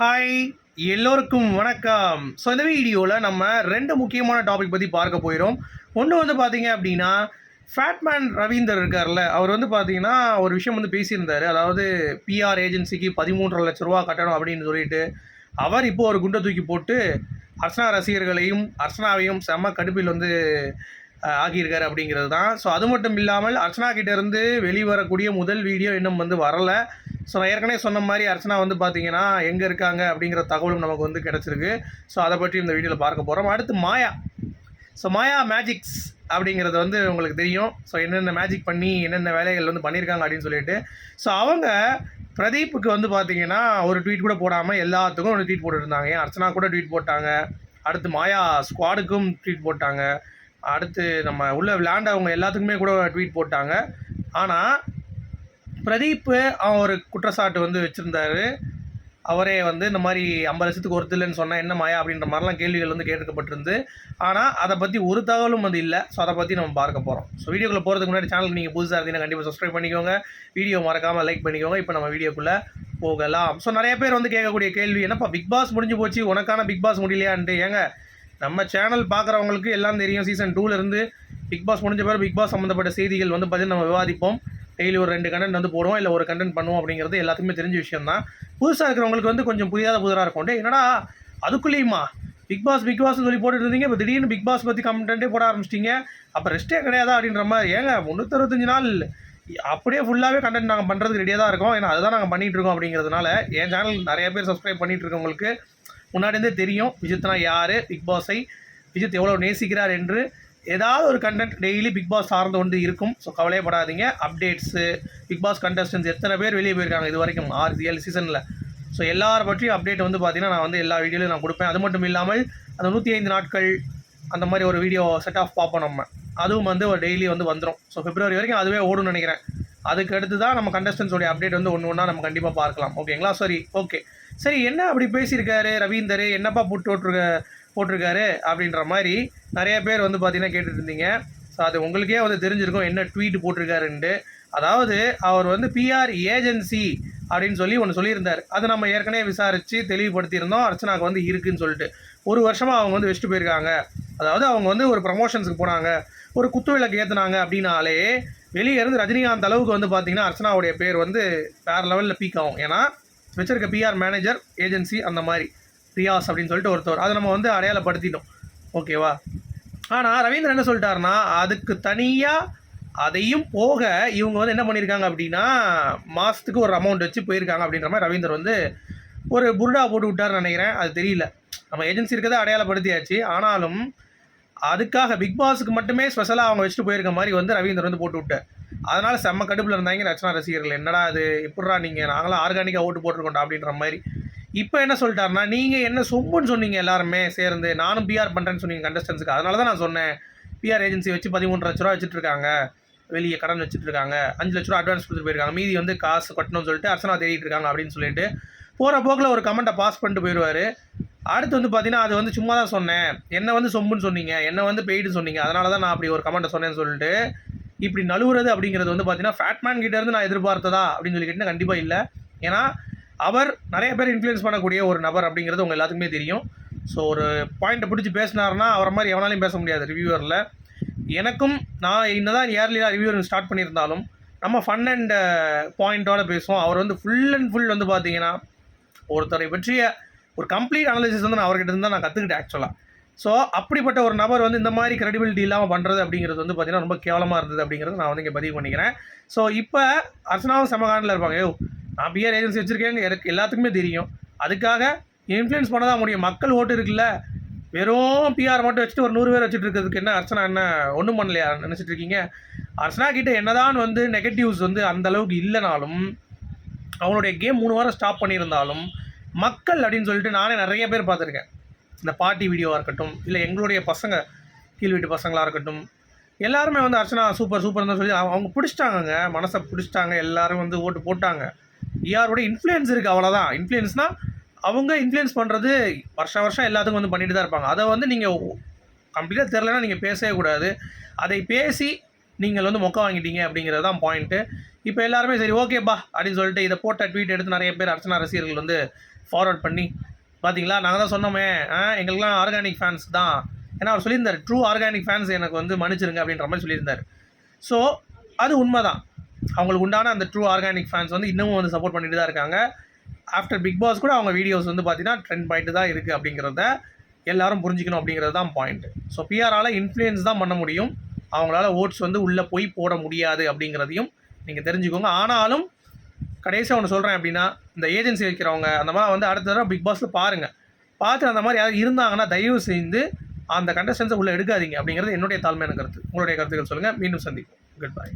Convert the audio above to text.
Hi எல்லோருக்கும் வணக்கம். So இந்த வீடியோவில் நம்ம ரெண்டு முக்கியமான டாபிக் பற்றி பார்க்க போயிடும் ஒன்று வந்து பார்த்தீங்க அப்படின்னா ஃபேட்மேன் ரவீந்தர் இருக்கார்ல அவர் வந்து பார்த்தீங்கன்னா ஒரு விஷயம் வந்து பேசியிருந்தார். அதாவது பிஆர் ஏஜென்சிக்கு பதிமூன்றரை லட்ச ரூபா கட்டணும் அப்படின்னு சொல்லிட்டு அவர் இப்போ ஒரு குண்டை தூக்கி போட்டு அர்ச்சனா ரசிகர்களையும் அர்ச்சனாவையும் செம்ம கடுப்பில் வந்து ஆகியிருக்காரு ஆக்கியிருக்காரு அப்படிங்கிறது தான். ஸோ அது மட்டும் இல்லாமல் அர்ச்சனா கிட்டேருந்து வெளிவரக்கூடிய முதல் வீடியோ இன்னும் வந்து வரலை. ஸோ நான் ஏற்கனவே சொன்ன மாதிரி அர்ச்சனா வந்து பார்த்தீங்கன்னா எங்கே இருக்காங்க அப்படிங்கிற தகவலும் நமக்கு வந்து கிடச்சிருக்கு. ஸோ அதை பற்றி இந்த வீடியோவில் பார்க்க போகிறோம் அடுத்து மாயா. ஸோ மாயா மேஜிக்ஸ் அப்படிங்கிறது வந்து உங்களுக்கு தெரியும். ஸோ என்னென்ன மேஜிக் பண்ணி என்னென்ன வேலைகள் வந்து பண்ணியிருக்காங்க அப்படின்னு சொல்லிட்டு. ஸோ அவங்க பிரதீப்புக்கு வந்து பார்த்தீங்கன்னா ஒரு ட்வீட் கூட போடாமல் எல்லாத்துக்கும் ஒரு ட்வீட் போட்டுருந்தாங்க ஏன் அர்ச்சனா கூட ட்வீட் போட்டாங்க. அடுத்து மாயா ஸ்குவாடுக்கும் ட்வீட் போட்டாங்க. அடுத்து நம்ம உள்ள விளையாண்டவங்க எல்லாத்துக்குமே கூட ட்வீட் போட்டாங்க. ஆனால் பிரதீப் அவன் ஒரு குற்றச்சாட்டு வந்து வச்சுருந்தாரு. அவரே வந்து இந்த மாதிரி ஐம்பது லட்சத்துக்கு ஒருத்தர் இல்லைன்னு சொன்னால் என்ன மாயா அப்படின்ற மாதிரிலாம் கேள்விகள் வந்து கேட்கப்பட்டிருந்து. ஆனால் அதை பற்றி ஒரு தகவலும் வந்து இல்லை. ஸோ அதை பற்றி நம்ம பார்க்க போகிறோம் ஸோ வீடியோக்குள்ளே போகிறதுக்கு முன்னாடி சேனலுக்கு நீங்கள் புதுசாக இருந்தீங்கன்னா கண்டிப்பாக சப்ஸ்கிரைப் பண்ணிக்கோங்க. வீடியோ மறக்காமல் லைக் பண்ணிக்கோங்க. இப்போ நம்ம வீடியோக்குள்ளே போகலாம். ஸோ நிறைய பேர் வந்து கேட்கக்கூடிய கேள்வி என்னப்பா பிக் பாஸ் முடிஞ்சு போச்சு. உனக்கான பிக் பாஸ் முடியலையான்ட்டு. ஏங்க நம்ம சேனல் பார்க்குறவங்களுக்கு எல்லாம் தெரியும். சீசன் டூலேருந்து பிக் பாஸ் முடிஞ்ச பிறகு பிக் பாஸ் சம்மந்தப்பட்ட செய்திகள் வந்து பார்த்தீங்கன்னா நம்ம விவாதிப்போம். டெய்லி ஒரு ரெண்டு கண்டென்ட் வந்து போடுவோம். இல்லை ஒரு கண்டென்ட் பண்ணுவோம் அப்படிங்கிறது எல்லாத்துக்குமே தெரிஞ்ச விஷயம் தான் புதுசாக இருக்கிறவங்களுக்கு வந்து கொஞ்சம் புரியாத புதிராக இருக்கும். டே என்னடா? அதுக்குள்ளேயுமா? பிக் பாஸ் பிக் பாஸ்னு சொல்லி போட்டுட்டு இருந்தீங்க. இப்போ திடீர்னு பிக் பாஸ் பற்றி கண்டென்ட்டே போட ஆரம்பிச்சிட்டிங்க. அப்போ ரெஸ்ட்டே கிடையாதா அப்படின்ற மாதிரி. ஏங்க முந்நூற்றறுபத்தஞ்சு நாள் அப்படியே ஃபுல்லாகவே கண்டென்ட் நாங்கள் பண்ணுறதுக்கு ரெடியாக தான் இருக்கோம். ஏன்னா அதுதான் நாங்கள் பண்ணிகிட்டு இருக்கோம் அப்படிங்கிறதுனால என் சேனல் நிறைய பேர் சப்ஸ்கிரைப் பண்ணிகிட்டு இருக்கவங்களுக்கு முன்னாடியிருந்தே தெரியும் விஜித்னா யார் பிக் பாஸை விஜித் எவ்வளோ நேசிக்கிறார் என்று. ஏதாவது ஒரு கண்டென்ட் டெய்லி பிக் பாஸ் சார்ந்து கொண்டு இருக்கும். ஸோ கவலையப்படாதீங்க அப்டேட்ஸு பிக் பாஸ் கண்டஸ்டன்ஸ் எத்தனை பேர் வெளியே போயிருக்காங்க இது வரைக்கும்? ஆறு ஏழு சீசனில் ஸோ எல்லாரை பற்றியும் அப்டேட் வந்து பார்த்தீங்கன்னா நான் வந்து எல்லா வீடியோலையும் நான் கொடுப்பேன். அது மட்டும் இல்லாமல் அந்த நூற்றி ஐந்து நாட்கள் அந்த மாதிரி ஒரு வீடியோ செட் ஆஃப் பார்ப்போம் நம்ம. அதுவும் வந்து ஒரு டெய்லி வந்து வந்துடும் ஸோ பிப்ரவரி வரைக்கும் அதுவே ஓடும்னு நினைக்கிறேன். அதுக்கு அடுத்து தான் நம்ம கண்டஸ்டன்ஸோடைய அப்டேட் வந்து ஒன்று ஒன்றா நம்ம கண்டிப்பாக பார்க்கலாம். ஓகேங்களா சரி ஓகே சரி என்ன அப்படி பேசியிருக்காரு ரவீந்தர்? என்னப்பா போட்டு போட்டிருக்க போட்டிருக்காரு? அப்படின்ற மாதிரி நிறைய பேர் வந்து பார்த்தீங்கன்னா கேட்டுட்டு இருந்தீங்க ஸோ அது உங்களுக்கே வந்து தெரிஞ்சிருக்கும் என்ன ட்வீட் போட்டிருக்காருன்ட்டு. அதாவது அவர் வந்து பிஆர் ஏஜென்சி அப்படின்னு சொல்லி ஒன்று சொல்லியிருந்தார். அது நம்ம ஏற்கனவே விசாரித்து தெளிவுபடுத்தியிருந்தோம். அர்ச்சனாக்கு வந்து இருக்குன்னு சொல்லிட்டு. ஒரு வருஷமாக அவங்க வந்து வச்சுட்டு போயிருக்காங்க. அதாவது அவங்க வந்து ஒரு ப்ரமோஷன்ஸுக்கு போனாங்க. ஒரு குத்து விளக்கு ஏற்றுனாங்க அப்படின்னாலே வெளியே இருந்து ரஜினிகாந்த் அளவுக்கு வந்து பார்த்தீங்கன்னா அர்ச்சனாவுடைய பேர் வந்து வேறு லெவலில் பீக் ஆகும். ஏன்னா வச்சிருக்க பிஆர் மேனேஜர் ஏஜென்சி அந்த மாதிரி. பிரியாஸ் அப்படின்னு சொல்லிட்டு ஒருத்தர் அதை நம்ம வந்து அடையாளப்படுத்திட்டோம். ஓகேவா ஆனால் ரவீந்திரன் என்ன சொல்லிட்டாருன்னா அதுக்கு தனியாக அதையும் போக இவங்க வந்து என்ன பண்ணியிருக்காங்க அப்படின்னா மாதத்துக்கு ஒரு அமௌண்ட் வச்சு போயிருக்காங்க அப்படின்ற மாதிரி ரவீந்தர் வந்து ஒரு புருடா போட்டு விட்டாருன்னு நினைக்கிறேன். அது தெரியல. நம்ம ஏஜென்சி இருக்கிறத அடையாளப்படுத்தியாச்சு. ஆனாலும் அதுக்காக பிக் பாஸுக்கு மட்டுமே ஸ்பெஷலாக அவங்க வச்சுட்டு போயிருக்க மாதிரி வந்து ரவீந்தர் வந்து போட்டு விட்டார். அதனால் செம்ம கடுப்பில் இருந்தாங்க ரச்சனா ரசிகர்கள். என்னடா அது எப்படா நீங்கள் நாங்களாம் ஆர்கானிக்காக ஓட்டு போட்டிருக்கோண்டா அப்படின்ற மாதிரி. இப்போ என்ன சொல்லிட்டாருன்னா நீங்கள் என்ன சொம்புன்னு சொன்னீங்க எல்லாருமே சேர்ந்து நானும் பிஆர் பண்ணுறேன்னு சொன்னீங்க கண்டஸ்டன்ஸுக்கு அதனால தான் நான் சொன்னேன். பிஆர் ஏஜென்சி வச்சு பதிமூன்று லட்ச ரூபா வச்சுட்ருக்காங்க வெளியே கடன் வச்சுட்ருக்காங்க அஞ்சு லட்ச ரூபா அட்வான்ஸ் கொடுத்துட்டு போயிருக்காங்க. மீதி வந்து காசு கட்டணும்னு சொல்லிட்டு அர்ச்சனா தேடிட்டு இருக்காங்க அப்படின்னு சொல்லிட்டு போகிற போக்கில் ஒரு கமெண்ட்டை பாஸ் பண்ணிட்டு போயிடுவார். அடுத்து வந்து பார்த்தீங்கன்னா அது வந்து சும்மா தான் சொன்னேன். என்ன வந்து சொம்புன்னு சொன்னீங்க. என்ன வந்து பெய்டுன்னு சொன்னீங்க. அதனால தான் நான் அப்படி ஒரு கமெண்ட்டை சொன்னேன்னு சொல்லிட்டு இப்படி நழுவுறது அப்படிங்கிறது வந்து பார்த்தீங்கன்னா ஃபேட்மேன் கிட்டேருந்து நான் எதிர்பார்த்ததா அப்படின்னு சொல்லி கண்டிப்பாக இல்லை. ஏன்னா அவர் நிறைய பேர் இன்ஃப்ளூயன்ஸ் பண்ணக்கூடிய ஒரு நபர் அப்படிங்கிறது உங்கள் எல்லாத்துக்குமே தெரியும். ஸோ ஒரு பாயிண்ட்டை பிடிச்சி பேசினார்னா அவரை மாதிரி எவனாலையும் பேச முடியாது ரிவ்யூவரில் எனக்கும் நான் என்னதான் இயர்லியாக ரிவ்யூவர் ஸ்டார்ட் பண்ணியிருந்தாலும் நம்ம ஃபன் அண்ட் பாயிண்ட்டோட பேசுவோம். அவர் வந்து ஃபுல் அண்ட் ஃபுல் வந்து பார்த்தீங்கன்னா ஒருத்தரை பற்றிய ஒரு கம்ப்ளீட் அனாலிசிஸ் வந்து நான் அவர்கிட்ட இருந்து தான் நான் கற்றுக்கிட்டேன் ஆக்சுவலாக ஸோ அப்படிப்பட்ட ஒரு நபர் வந்து இந்த மாதிரி கிரெடிபிலிட்டி இல்லாமல் பண்ணுறது அப்படிங்கிறது வந்து பார்த்தீங்கன்னா ரொம்ப கேவலமாக இருந்தது அப்படிங்கிறது நான் வந்து இங்கே பதிவு பண்ணிக்கிறேன். ஸோ இப்போ அர்ச்சனாவும் சமகாண்டில் இருப்பாங்க. யோ நான் பிஆர் ஏஜென்சி வச்சுருக்கேங்க. எனக்கு எல்லாத்துக்குமே தெரியும். அதுக்காக இன்ஃப்ளூயன்ஸ் பண்ண தான் முடியும். மக்கள் ஓட்டு இருக்குல்ல. வெறும் பிஆர் மட்டும் வச்சுட்டு ஒரு நூறு பேர் வச்சுட்டு இருக்கிறதுக்கு என்ன அர்ச்சனா என்ன ஒன்றும் பண்ணலையா? நினச்சிட்டு இருக்கீங்க? அர்ச்சனா கிட்ட என்னதான் வந்து நெகட்டிவ்ஸ் வந்து அந்த அளவுக்கு இல்லைனாலும் அவனுடைய கேம் மூணு வாரம் ஸ்டாப் பண்ணியிருந்தாலும் மக்கள் அப்படின்னு சொல்லிட்டு நானே நிறைய பேர் பார்த்துருக்கேன். இந்த பாட்டி வீடியோவாக இருக்கட்டும் இல்லை எங்களுடைய பசங்க கீழ் வீட்டு பசங்களாக இருக்கட்டும் எல்லாருமே வந்து அர்ச்சனா சூப்பர் சூப்பர் தான் சொல்லி அவங்க- அவங்க பிடிச்சிட்டாங்கங்க. மனசை பிடிச்சிட்டாங்க. எல்லாரும் வந்து ஓட்டு போட்டாங்க. யாரோட இன்ஃப்ளூயன்ஸ் இருக்குது அவ்வளோதான் இன்ஃப்ளூயன்ஸ்னால் அவங்க இன்ஃப்ளூயன்ஸ் பண்ணுறது வருஷம் வருஷம் எல்லாத்துக்கும் வந்து பண்ணிட்டு தான் இருப்பாங்க. அதை வந்து நீங்கள் கம்ப்ளீட்டாக தெரிலனா நீங்கள் பேசவே கூடாது. அதை பேசி நீங்கள் வந்து மொக்க வாங்கிட்டீங்க அப்படிங்கிறது தான் பாயிண்ட்டு இப்போ எல்லாருமே சரி ஓகேப்பா அப்படின்னு சொல்லிட்டு இதை போட்ட ட்வீட் எடுத்து நிறைய பேர் அர்ச்சனா ரசிகர்கள் வந்து ஃபார்வர்ட் பண்ணி பார்த்தீங்களா நாங்கள் தான் சொன்னோமே ஆ, எங்களுக்கெல்லாம் ஆர்கானிக் ஃபேன்ஸ் தான். ஏன்னா அவர் சொல்லியிருந்தார் ட்ரூ ஆர்கானிக் ஃபேன்ஸ் எனக்கு வந்து மன்னிச்சிருங்க அப்படின்ற மாதிரி சொல்லியிருந்தார். ஸோ அது உண்மை தான் அவங்களுக்கு உண்டான அந்த ட்ரூ ஆர்கானிக் ஃபேன்ஸ் வந்து இன்னமும் வந்து சப்போர்ட் பண்ணிட்டு தான் இருக்காங்க. ஆஃப்டர் பிக் பாஸ் கூட அவங்க வீடியோஸ் வந்து பார்த்தீங்கன்னா ட்ரெண்ட் பாயிண்ட் தான் இருக்குது அப்படிங்கிறத எல்லாரும் புரிஞ்சுக்கணும் அப்படிங்கிறது தான் பாயிண்ட் ஸோ பிஆரால் இன்ஃப்ளூயன்ஸ் தான் பண்ண முடியும். அவங்களால ஓட்ஸ் வந்து உள்ளே போய் போட முடியாது அப்படிங்கிறதையும் நீங்கள் தெரிஞ்சுக்கோங்க. ஆனாலும் கடைசியாக ஒன்று சொல்கிறேன் அப்படின்னா இந்த ஏஜென்சி வைக்கிறவங்க அந்த மாதிரி வந்து அடுத்த தடவை பிக் பாஸில் பாருங்கள் பார்த்து அந்த மாதிரி யாராவது இருந்தாங்கன்னா தயவு செய்து அந்த கண்டஸ்டன்ஸை உள்ளே எடுக்காதீங்க அப்படிங்கிறது என்னுடைய தாழ்மையான கருத்து. உங்களுடைய கருத்துக்கள் சொல்லுங்கள் மீண்டும் சந்திப்போம். Good bye